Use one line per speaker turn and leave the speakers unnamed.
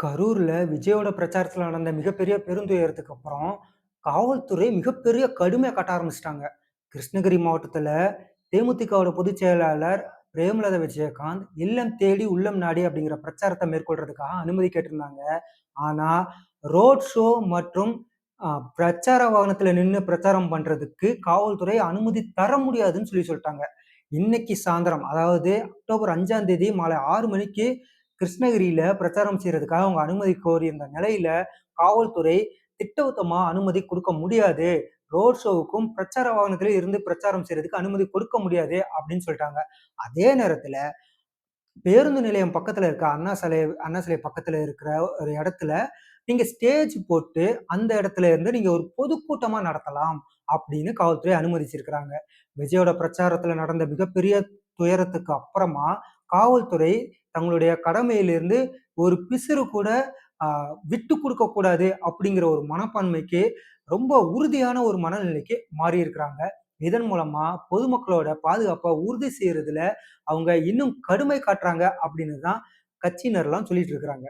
கரூர்ல விஜயோட பிரச்சாரத்துல நடந்த மிகப்பெரிய பெருந்துயரத்துக்கு அப்புறம், காவல்துறை மிகப்பெரிய கடுமையா காட்ட ஆரம்பிச்சிட்டாங்க கிருஷ்ணகிரி மாவட்டத்துல தேமுதிகவோட பொதுச் செயலாளர் பிரேமலதா விஜயகாந்த், "இல்லம் தேடி உள்ளம் நாடி" அப்படிங்கிற பிரச்சாரத்தை மேற்கொள்றதுக்காக அனுமதி கேட்டிருந்தாங்க. ஆனா, ரோட் ஷோ மற்றும் பிரச்சார வாகனத்துல நின்று பிரச்சாரம் பண்றதுக்கு காவல்துறை அனுமதி தர முடியாதுன்னு சொல்லி சொல்லிட்டாங்க இன்னைக்கு சாயந்தரம், அதாவது அக்டோபர் அஞ்சாம் தேதி மாலை ஆறு மணிக்கு கிருஷ்ணகிரியில பிரச்சாரம் செய்யறதுக்காக அவங்க அனுமதி கோரியிருந்த நிலையில, காவல்துறை திட்டவட்டமா அனுமதி கொடுக்க முடியாது. ரோட் ஷோவுக்கும் பிரச்சார வாகனத்திலே இருந்து பிரச்சாரம் செய்யறதுக்கு அனுமதி கொடுக்க முடியாது அப்படின்னு சொல்லிட்டாங்க அதே நேரத்துல பேருந்து நிலையம் பக்கத்துல இருக்க அண்ணா சிலை அண்ணா சிலை பக்கத்துல இருக்கிற ஒரு இடத்துல, நீங்க ஸ்டேஜ் போட்டு அந்த இடத்துல இருந்து நீங்க ஒரு பொதுக்கூட்டமா நடத்தலாம் அப்படின்னு காவல்துறை அனுமதிச்சிருக்கிறாங்க. விஜயோட பிரச்சாரத்துல நடந்த மிகப்பெரிய துயரத்துக்கு அப்புறமா, காவல்துறை தங்களுடைய கடமையிலிருந்து ஒரு பிசிறு கூட விட்டு கொடுக்க கூடாது அப்படிங்கிற ஒரு மனப்பான்மைக்கு, ரொம்ப உறுதியான ஒரு மனநிலைக்கு மாறியிருக்கிறாங்க. இதன் மூலமா பொதுமக்களோட பாதுகாப்பை உறுதி செய்யறதுல அவங்க இன்னும் கடுமை காட்டுறாங்க அப்படின்னு தான் கட்சியினர்லாம் சொல்லிட்டு இருக்கிறாங்க.